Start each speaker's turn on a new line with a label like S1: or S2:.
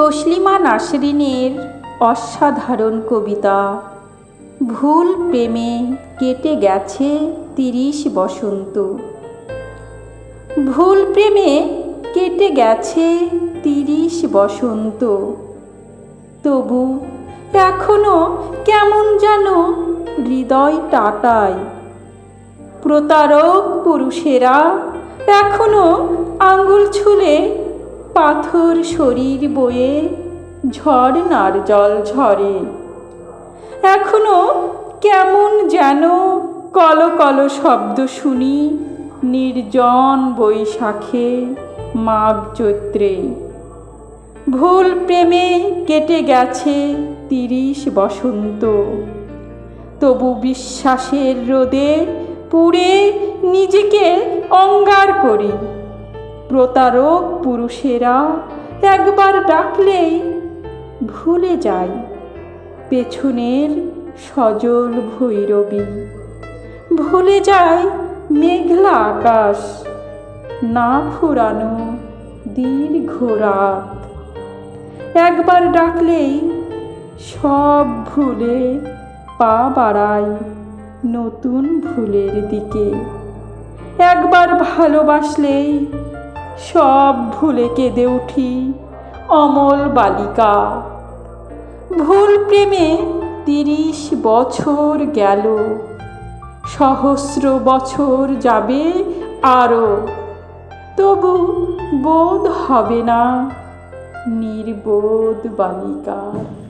S1: তসলিমা নাসরিনের অসাধারণ কবিতা। ভুল প্রেমে কেটে গেছে তিরিশ বসন্ত। ভুল প্রেমে কেটে গেছে তিরিশ বসন্ত। তবু এখনও কেমন যেন হৃদয় টাটায়। প্রতারক পুরুষেরা এখনও আঙ্গুল ছুলে পাথর শরীর বয়ে ঝর্ণার জল ঝরে। এখনও কেমন যেন কল কল শব্দ শুনি নির্জন বৈশাখে মাঘ চৈত্রে। ভুল প্রেমে কেটে গেছে তিরিশ বসন্ত। তবু বিশ্বাসের রোদে পুড়ে নিজেকে অঙ্গার করি। প্রতারক পুরুষেরা একবার ডাকলেই ভুলে যায়। পেছনের সজল ভৈরবী ভুলে যায় মেঘলা আকাশ, না ফুরানো দীর্ঘ রাত। একবার ডাকলেই সব ভুলে পা বাড়ায় নতুন ভুলের দিকে। একবার ভালোবাসলেই সব ভুলে কেঁদে উঠি অমল বালিকা। ভুল প্রেমে তিরিশ বছর গেল, সহস্র বছর যাবে আরও তবু বোধ হবে না নির্বোধ বালিকার